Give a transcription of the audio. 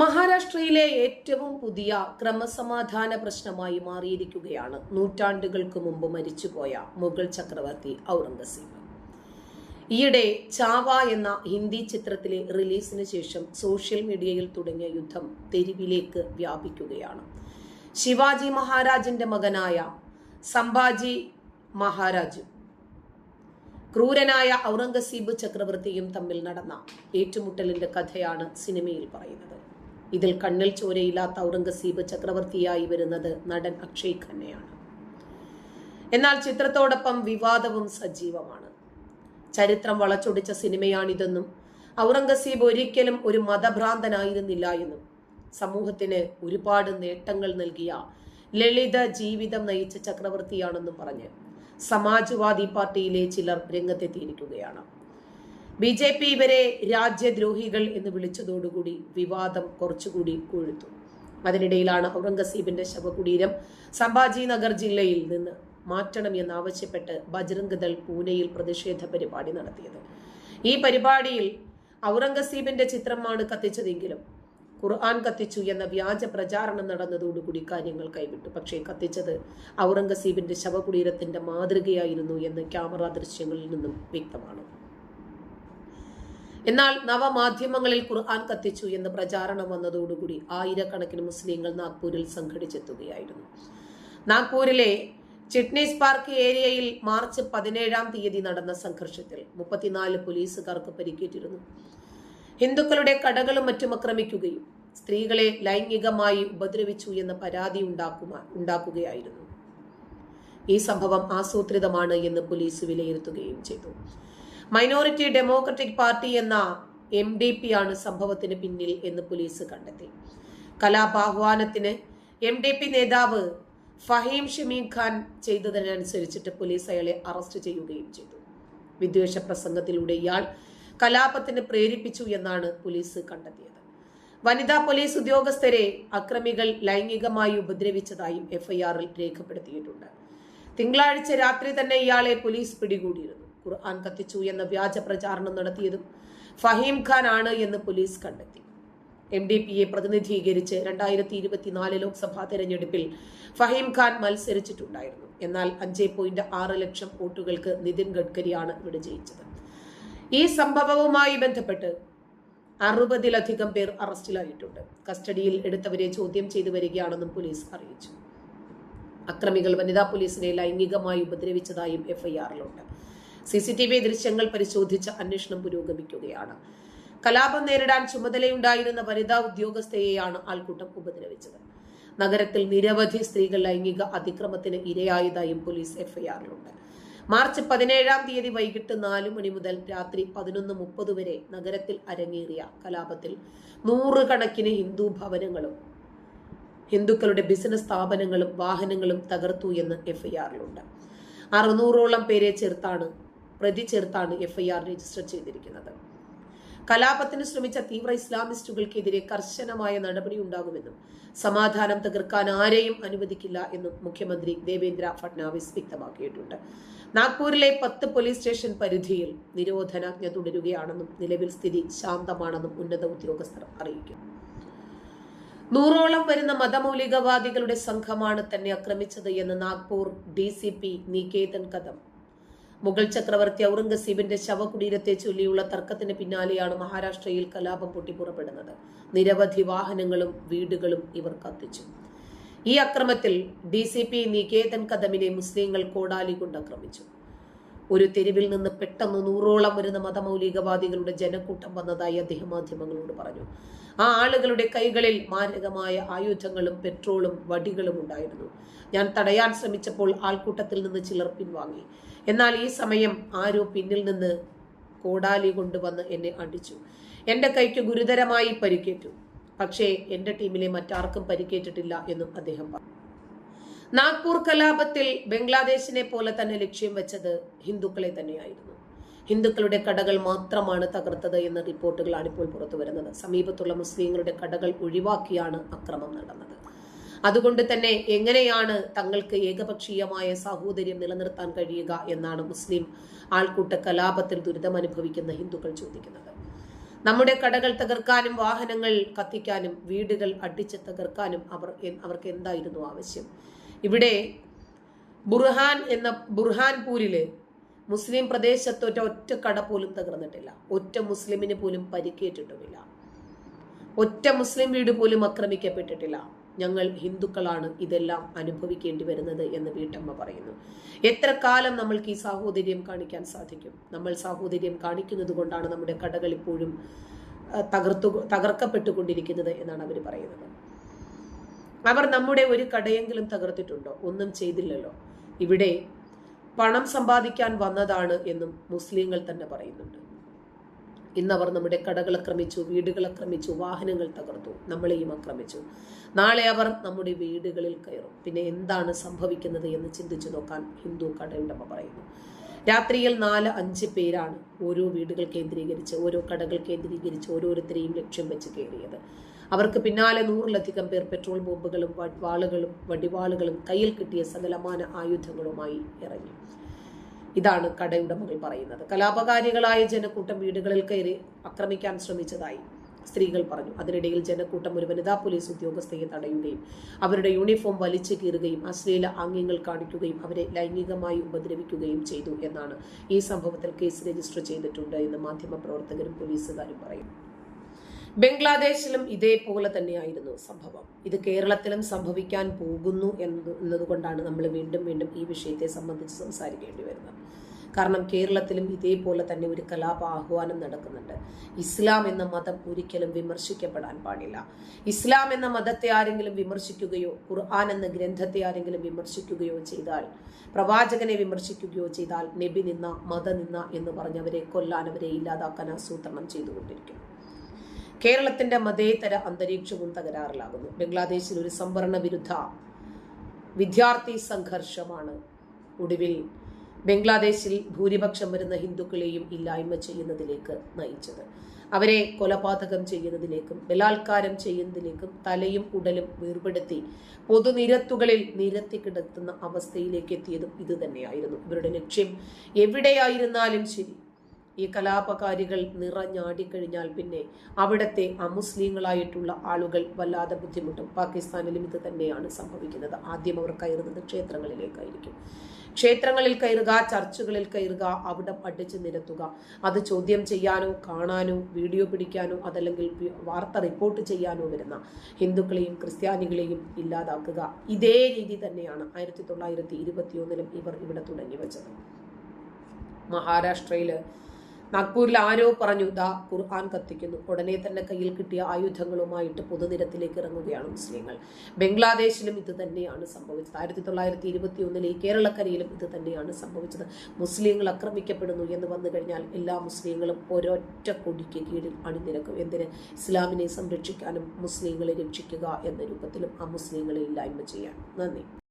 മഹാരാഷ്ട്രയിലെ ഏറ്റവും പുതിയ ക്രമസമാധാന പ്രശ്നമായി മാറിയിരിക്കുകയാണ്. നൂറ്റാണ്ടുകൾക്ക് മുമ്പ് മരിച്ചുപോയ മുഗൾ ചക്രവർത്തി ഔറംഗസീബ്. ഈയിടെ ചാവ എന്ന ഹിന്ദി ചിത്രത്തിലെ റിലീസിന് ശേഷം സോഷ്യൽ മീഡിയയിൽ തുടങ്ങിയ യുദ്ധം തെരുവിലേക്ക് വ്യാപിക്കുകയാണ്. ശിവാജി മഹാരാജിന്റെ മകനായ സംഭാജി മഹാരാജ് ക്രൂരനായ ഔറംഗസീബ് ചക്രവർത്തിയും തമ്മിൽ നടന്ന ഏറ്റുമുട്ടലിന്റെ കഥയാണ് സിനിമയിൽ പറയുന്നത്. ഇതിൽ കണ്ണിൽ ചോരയില്ലാത്ത ഔറംഗസീബ് ചക്രവർത്തിയായി വരുന്നത് നടൻ അക്ഷയ് ഖന്നയാണ്. എന്നാൽ ചിത്രത്തോടൊപ്പം വിവാദവും സജീവമാണ്. ചരിത്രം വളച്ചൊടിച്ച സിനിമയാണിതെന്നും ഔറംഗസീബ് ഒരിക്കലും ഒരു മതഭ്രാന്തനായിരുന്നില്ല എന്നും സമൂഹത്തിന് ഒരുപാട് നേട്ടങ്ങൾ നൽകിയ ലളിത ജീവിതം നയിച്ച ചക്രവർത്തിയാണെന്നും പറഞ്ഞ് സമാജ്വാദി പാർട്ടിയിലെ ചിലർ രംഗത്തെത്തിയിരിക്കുകയാണ്. ബി ജെ പി ഇവരെ രാജ്യദ്രോഹികൾ എന്ന് വിളിച്ചതോടുകൂടി വിവാദം കുറച്ചുകൂടി കൊഴുത്തു. അതിനിടയിലാണ് ഔറംഗസീബിന്റെ ശവകുടീരം സംഭാജി നഗർ ജില്ലയിൽ നിന്ന് മാറ്റണം എന്നാവശ്യപ്പെട്ട് ബജ്രംഗ് ദൾ പൂനെയിൽ പ്രതിഷേധ പരിപാടി നടത്തിയത്. ഈ പരിപാടിയിൽ ഔറംഗസീബിന്റെ ചിത്രമാണ് കത്തിച്ചതെങ്കിലും ഖുർആൻ കത്തിച്ചു എന്ന വ്യാജ പ്രചാരണം നടന്നതോടുകൂടി കാര്യങ്ങൾ കൈവിട്ടു. പക്ഷേ കത്തിച്ചത് ഔറംഗസീബിന്റെ ശവകുടീരത്തിന്റെ മാതൃകയായിരുന്നു എന്ന് ക്യാമറ ദൃശ്യങ്ങളിൽ നിന്നും വ്യക്തമാണ്. എന്നാൽ നവമാധ്യമങ്ങളിൽ ഖുർആൻ കത്തിച്ചു എന്ന് പ്രചാരണം വന്നതോടുകൂടി ആയിരക്കണക്കിന് മുസ്ലിങ്ങൾ നാഗ്പൂരിൽ സംഘടിച്ചെത്തുകയായിരുന്നു. നാഗ്പൂരിലെ ചിഡ്നീസ് പാർക്ക് ഏരിയയിൽ മാർച്ച് പതിനേഴാം തീയതി നടന്ന സംഘർഷത്തിൽ മുപ്പത്തിനാല് പോലീസുകാർക്ക് പരിക്കേറ്റിരുന്നു. ഹിന്ദുക്കളുടെ കടകളും മറ്റും ആക്രമിക്കുകയും സ്ത്രീകളെ ലൈംഗികമായി ഉപദ്രവിച്ചു എന്ന പരാതി ഉണ്ടാക്കുമാ ഉണ്ടാക്കുകയായിരുന്നു. ഈ സംഭവം ആസൂത്രിതമാണ് എന്ന് പോലീസ് വിലയിരുത്തുകയും ചെയ്തു. മൈനോറിറ്റി ഡെമോക്രറ്റിക് പാർട്ടി എന്ന എം ഡി പി ആണ് സംഭവത്തിന് പിന്നിൽ എന്ന് പോലീസ് കണ്ടെത്തി. കലാപാഹ്വാനത്തിന് എം ഡി പി നേതാവ് ഫഹീം ഷമീം ഖാൻ ചെയ്തതിനനുസരിച്ചിട്ട് പോലീസ് അയാളെ അറസ്റ്റ് ചെയ്യുകയും ചെയ്തു. വിദ്വേഷ പ്രസംഗത്തിലൂടെ ഇയാൾ കലാപത്തിന് പ്രേരിപ്പിച്ചു എന്നാണ് പോലീസ് കണ്ടെത്തിയത്. വനിതാ പോലീസ് ഉദ്യോഗസ്ഥരെ അക്രമികൾ ലൈംഗികമായി ഉപദ്രവിച്ചതായും എഫ്ഐആറിൽ രേഖപ്പെടുത്തിയിട്ടുണ്ട്. തിങ്കളാഴ്ച രാത്രി തന്നെ ഇയാളെ പോലീസ് പിടികൂടിയിരുന്നു. ഖുർആൻ കത്തിച്ചു എന്ന വ്യാജ പ്രചാരണം നടത്തിയതും ഫഹീം ഖാൻ ആണ് എന്ന് പോലീസ് കണ്ടെത്തി. എം ഡി പിയെ പ്രതിനിധീകരിച്ച് രണ്ടായിരത്തി ഇരുപത്തിനാല് ലോക്സഭാ തെരഞ്ഞെടുപ്പിൽ ഫഹീം ഖാൻ മത്സരിച്ചിട്ടുണ്ടായിരുന്നു. എന്നാൽ അഞ്ച് പോയിന്റ് ആറ് ലക്ഷം വോട്ടുകൾക്ക് നിതിൻ ഗഡ്കരിയാണ് ഇവിടെ ജയിച്ചത്. ഈ സംഭവവുമായി ബന്ധപ്പെട്ട് അറുപതിലധികം പേർ അറസ്റ്റിലായിട്ടുണ്ട്. കസ്റ്റഡിയിൽ എടുത്തവരെ ചോദ്യം ചെയ്തു വരികയാണെന്നും പോലീസ് അറിയിച്ചു. അക്രമികൾ വനിതാ പോലീസിനെ ലൈംഗികമായി ഉപദ്രവിച്ചതായും എഫ്ഐആറിലുണ്ട് സി സി ടി വി ദൃശ്യങ്ങൾ പരിശോധിച്ച് അന്വേഷണം പുരോഗമിക്കുകയാണ്. കലാപം നേരിടാൻ ചുമതലയുണ്ടായിരുന്ന വനിതാ ഉദ്യോഗസ്ഥയെയാണ് ആൾക്കൂട്ടം ഉപദ്രവിച്ചത്. നഗരത്തിൽ നിരവധി സ്ത്രീകൾ ലൈംഗിക അതിക്രമത്തിന് ഇരയായതായും പോലീസ് എഫ്ഐആറിലുണ്ട്. മാർച്ച് പതിനേഴാം തീയതി വൈകിട്ട് നാലു മണി മുതൽ രാത്രി പതിനൊന്ന് മുപ്പത് വരെ നഗരത്തിൽ അരങ്ങേറിയ കലാപത്തിൽ നൂറുകണക്കിന് ഹിന്ദു ഭവനങ്ങളും ഹിന്ദുക്കളുടെ ബിസിനസ് സ്ഥാപനങ്ങളും വാഹനങ്ങളും തകർത്തു എന്ന് എഫ്ഐആറിലുണ്ട്. അറുന്നൂറോളം പേരെ ചേർത്താണ് പ്രതി ചേർത്താണ് എഫ്ഐആർ രജിസ്റ്റർ ചെയ്തിരിക്കുന്നത്. കലാപത്തിന് ശ്രമിച്ച തീവ്ര ഇസ്ലാമിസ്റ്റുകൾക്കെതിരെ കർശനമായ നടപടി ഉണ്ടാകുമെന്നും സമാധാനം തകർക്കാൻ ആരെയും അനുവദിക്കില്ല എന്നും മുഖ്യമന്ത്രി ദേവേന്ദ്ര ഫട്നാവിസ് വ്യക്തമാക്കിയിട്ടുണ്ട്. നാഗ്പൂരിലെ പത്ത് പോലീസ് സ്റ്റേഷൻ പരിധിയിൽ നിരോധനാജ്ഞ തുടരുകയാണെന്നും നിലവിൽ സ്ഥിതി ശാന്തമാണെന്നും ഉന്നത ഉദ്യോഗസ്ഥർ അറിയിക്കുന്നു. നൂറോളം വരുന്ന മതമൗലികവാദികളുടെ സംഘമാണ് തന്നെ ആക്രമിച്ചത് എന്ന് Nagpur D C P Niketan Kadam Mughal ചക്രവർത്തി ഔറംഗസീബിന്റെ ശവകുടീരത്തെ ചൊല്ലിയുള്ള തർക്കത്തിന് പിന്നാലെയാണ് മഹാരാഷ്ട്രയിൽ കലാപം പൊട്ടിപ്പുറപ്പെടുന്നത് നിരവധി വാഹനങ്ങളും വീടുകളും ഇവർ കത്തിച്ചു. ഈ അക്രമത്തിൽ ഡി സി പി നികേതൻ കദമിനെ മുസ്ലിങ്ങൾ കോടാലി കൊണ്ട് ആക്രമിച്ചു ഒരു തെരുവിൽ നിന്ന് പെട്ടെന്ന് നൂറോളം വരുന്ന മതമൗലികവാദികളുടെ ജനക്കൂട്ടം വന്നതായി അദ്ദേഹം മാധ്യമങ്ങളോട് പറഞ്ഞു. ആ ആളുകളുടെ കൈകളിൽ മാരകമായ ആയുധങ്ങളും പെട്രോളും വടികളും ഉണ്ടായിരുന്നു. ഞാൻ തടയാൻ ശ്രമിച്ചപ്പോൾ ആൾക്കൂട്ടത്തിൽ നിന്ന് ചിലർ പിൻവാങ്ങി. എന്നാൽ ഈ സമയം ആരോ പിന്നിൽ നിന്ന് കോടാലി കൊണ്ടുവന്ന് എന്നെ അടിച്ചു. എന്റെ കൈക്ക് ഗുരുതരമായി പരിക്കേറ്റു. പക്ഷേ എന്റെ ടീമിലെ മറ്റാർക്കും പരിക്കേറ്റിട്ടില്ല എന്നും അദ്ദേഹം പറഞ്ഞു. നാഗ്പൂർ കലാപത്തിൽ ബംഗ്ലാദേശിനെ പോലെ തന്നെ ലക്ഷ്യം വെച്ചത് ഹിന്ദുക്കളെ തന്നെയായിരുന്നു. ഹിന്ദുക്കളുടെ കടകൾ മാത്രമാണ് തകർത്തത് എന്ന റിപ്പോർട്ടുകളാണ് ഇപ്പോൾ പുറത്തു വരുന്നത് സമീപത്തുള്ള മുസ്ലിങ്ങളുടെ കടകൾ ഒഴിവാക്കിയാണ് അക്രമം നടന്നത്. അതുകൊണ്ട് തന്നെ എങ്ങനെയാണ് തങ്ങൾക്ക് ഏകപക്ഷീയമായ സാഹോദര്യം നിലനിർത്താൻ കഴിയുക എന്നാണ് മുസ്ലിം ആൾക്കൂട്ട കലാപത്തിൽ ദുരിതം അനുഭവിക്കുന്ന ഹിന്ദുക്കൾ ചോദിക്കുന്നത്. നമ്മുടെ കടകൾ തകർക്കാനും വാഹനങ്ങൾ കത്തിക്കാനും വീടുകൾ അടിച്ച് തകർക്കാനും അവർ അവർക്ക് എന്തായിരുന്നു ആവശ്യം? ഇവിടെ ബുർഹാൻ എന്ന ബുർഹാൻപൂരിൽ മുസ്ലിം പ്രദേശത്തൊറ്റ ഒറ്റ കട പോലും തകർന്നിട്ടില്ല. ഒറ്റ മുസ്ലിമിന് പോലും പരിക്കേറ്റിട്ടുമില്ല. ഒറ്റ മുസ്ലിം വീട് പോലും ആക്രമിക്കപ്പെട്ടിട്ടില്ല. ഞങ്ങൾ ഹിന്ദുക്കളാണ് ഇതെല്ലാം അനുഭവിക്കേണ്ടി വരുന്നത് എന്ന് വീട്ടമ്മ പറയുന്നു. എത്ര കാലം നമ്മൾക്ക് ഈ സാഹോദര്യം കാണിക്കാൻ സാധിക്കും? നമ്മൾ സാഹോദര്യം കാണിക്കുന്നത് കൊണ്ടാണ് നമ്മുടെ കടകൾ ഇപ്പോഴും തകർത്തു തകർക്കപ്പെട്ടുകൊണ്ടിരിക്കുന്നത് എന്നാണ് അവർ പറയുന്നത്. അവർ നമ്മുടെ ഒരു കടയെങ്കിലും തകർത്തിട്ടുണ്ടോ? ഒന്നും ചെയ്തില്ലല്ലോ. ഇവിടെ പണം സമ്പാദിക്കാൻ വന്നതാണ് എന്നും മുസ്ലിങ്ങൾ തന്നെ പറയുന്നുണ്ട്. ഇന്നവർ നമ്മുടെ കടകൾ ആക്രമിച്ചു വീടുകൾ ആക്രമിച്ചു വാഹനങ്ങൾ തകർത്തു നമ്മളെയും ആക്രമിച്ചു. നാളെ അവർ നമ്മുടെ വീടുകളിൽ കയറും. പിന്നെ എന്താണ് സംഭവിക്കുന്നത് എന്ന് ചിന്തിച്ചു നോക്കാൻ ഹിന്ദു കടയുടമ പറയുന്നു. രാത്രിയിൽ നാല് അഞ്ച് പേരാണ് ഓരോ വീടുകൾ കേന്ദ്രീകരിച്ച് ഓരോ കടകൾ കേന്ദ്രീകരിച്ച് ഓരോരുത്തരെയും ലക്ഷ്യം വെച്ച് കയറിയത്. അവർക്ക് പിന്നാലെ നൂറിലധികം പേർ പെട്രോൾ ബോംബുകളും വാളുകളും വടിവാളുകളും കയ്യിൽ കിട്ടിയ സകലമാന ആയുധങ്ങളുമായി ഇറങ്ങി. ഇതാണ് കടയുടമകൾ പറയുന്നത്. കലാപകാരികളായ ജനക്കൂട്ടം വീടുകളിൽ കയറി ആക്രമിക്കാൻ ശ്രമിച്ചതായി സ്ത്രീകൾ പറഞ്ഞു. അതിനിടയിൽ ജനക്കൂട്ടം ഒരു വനിതാ പോലീസ് ഉദ്യോഗസ്ഥയെ തടയുകയും അവരുടെ യൂണിഫോം വലിച്ചു കീറുകയും അശ്ലീല ആംഗ്യങ്ങൾ കാണിക്കുകയും അവരെ ലൈംഗികമായി ഉപദ്രവിക്കുകയും ചെയ്തു എന്നാണ് ഈ സംഭവത്തിൽ കേസ് രജിസ്റ്റർ ചെയ്തിട്ടുണ്ട് എന്ന് മാധ്യമപ്രവർത്തകരും പോലീസുകാരും പറയുന്നു. ബംഗ്ലാദേശിലും ഇതേപോലെ തന്നെയായിരുന്നു സംഭവം. ഇത് കേരളത്തിലും സംഭവിക്കാൻ പോകുന്നു എന്നതുകൊണ്ടാണ് നമ്മൾ വീണ്ടും വീണ്ടും ഈ വിഷയത്തെ സംബന്ധിച്ച് സംസാരിക്കേണ്ടി വരുന്നത്. കാരണം കേരളത്തിലും ഇതേപോലെ തന്നെ ഒരു കലാപ ആഹ്വാനം നടക്കുന്നുണ്ട്. ഇസ്ലാം എന്ന മതം ഒരിക്കലും വിമർശിക്കപ്പെടാൻ പാടില്ല. ഇസ്ലാം എന്ന മതത്തെ ആരെങ്കിലും വിമർശിക്കുകയോ ഖുർആൻ എന്ന ഗ്രന്ഥത്തെ ആരെങ്കിലും വിമർശിക്കുകയോ ചെയ്താൽ പ്രവാചകനെ വിമർശിക്കുകയോ ചെയ്താൽ നബി നിന്ന മത നിന്ന എന്ന് പറഞ്ഞവരെ കൊല്ലാൻ അവരെ ഇല്ലാതാക്കാൻ ആസൂത്രണം ചെയ്തുകൊണ്ടിരിക്കും കേരളത്തിന്റെ മതേതര അന്തരീക്ഷവും തകരാറിലാകുന്നു. ബംഗ്ലാദേശിൽ ഒരു സംവരണ വിരുദ്ധ വിദ്യാർത്ഥി സംഘർഷമാണ് ഒടുവിൽ ബംഗ്ലാദേശിൽ ഭൂരിപക്ഷം വരുന്ന ഹിന്ദുക്കളെയും ഇല്ലായ്മ ചെയ്യുന്നതിലേക്ക് നയിച്ചത്. അവരെ കൊലപാതകം ചെയ്യുന്നതിലേക്കും ബലാത്കാരം ചെയ്യുന്നതിലേക്കും തലയും ഉടലും വേർപെടുത്തി പൊതുനിരത്തുകളിൽ നിരത്തി കിടത്തുന്ന അവസ്ഥയിലേക്ക് എത്തിയതും ഇത് തന്നെയായിരുന്നു ഇവരുടെ ലക്ഷ്യം എവിടെയായിരുന്നാലും ശരി ഈ കലാപകാരികൾ നിറഞ്ഞാടിക്കഴിഞ്ഞാൽ പിന്നെ അവിടുത്തെ അമുസ്ലിങ്ങളായിട്ടുള്ള ആളുകൾ വല്ലാതെ ബുദ്ധിമുട്ടും. പാകിസ്ഥാനിലും ഇത് തന്നെയാണ് സംഭവിക്കുന്നത്. ആദ്യം അവർ കയറുന്നത് ക്ഷേത്രങ്ങളിലേക്കായിരിക്കും. ക്ഷേത്രങ്ങളിൽ കയറുക ചർച്ചുകളിൽ കയറുക അവിടെ പഠിച്ച് നിരത്തുക. അത് ചോദ്യം ചെയ്യാനോ കാണാനോ വീഡിയോ പിടിക്കാനോ അതല്ലെങ്കിൽ വാർത്ത റിപ്പോർട്ട് ചെയ്യാനോ വരുന്ന ഹിന്ദുക്കളെയും ക്രിസ്ത്യാനികളെയും ഇല്ലാതാക്കുക. ഇതേ രീതി തന്നെയാണ് ആയിരത്തി തൊള്ളായിരത്തി ഇരുപത്തിയൊന്നിലും ഇവർ ഇവിടെ തുടങ്ങി വെച്ചത് മഹാരാഷ്ട്രയിൽ നാഗ്പൂരിൽ ആരോ പറഞ്ഞു ദാ ഖുർആൻ കത്തിക്കുന്നു. ഉടനെ തന്നെ കയ്യിൽ കിട്ടിയ ആയുധങ്ങളുമായിട്ട് പൊതുനിരത്തിലേക്ക് ഇറങ്ങുകയാണ് മുസ്ലിങ്ങൾ. ബംഗ്ലാദേശിലും ഇത് തന്നെയാണ് സംഭവിച്ചത്. ആയിരത്തി തൊള്ളായിരത്തി ഇരുപത്തി ഒന്നിൽ ഈ കേരളക്കരയിലും ഇത് തന്നെയാണ് സംഭവിച്ചത്. മുസ്ലിങ്ങൾ ആക്രമിക്കപ്പെടുന്നു എന്ന് വന്നു കഴിഞ്ഞാൽ എല്ലാ മുസ്ലിങ്ങളും ഒരൊറ്റ കൊടിക്ക് കീഴിൽ അണിനിരക്കും. എന്തിന്? ഇസ്ലാമിനെ സംരക്ഷിക്കാനും മുസ്ലിങ്ങളെ രക്ഷിക്കുക എന്ന രൂപത്തിലും ആ മുസ്ലിങ്ങളെ ഇല്ലായ്മ ചെയ്യാൻ. നന്ദി.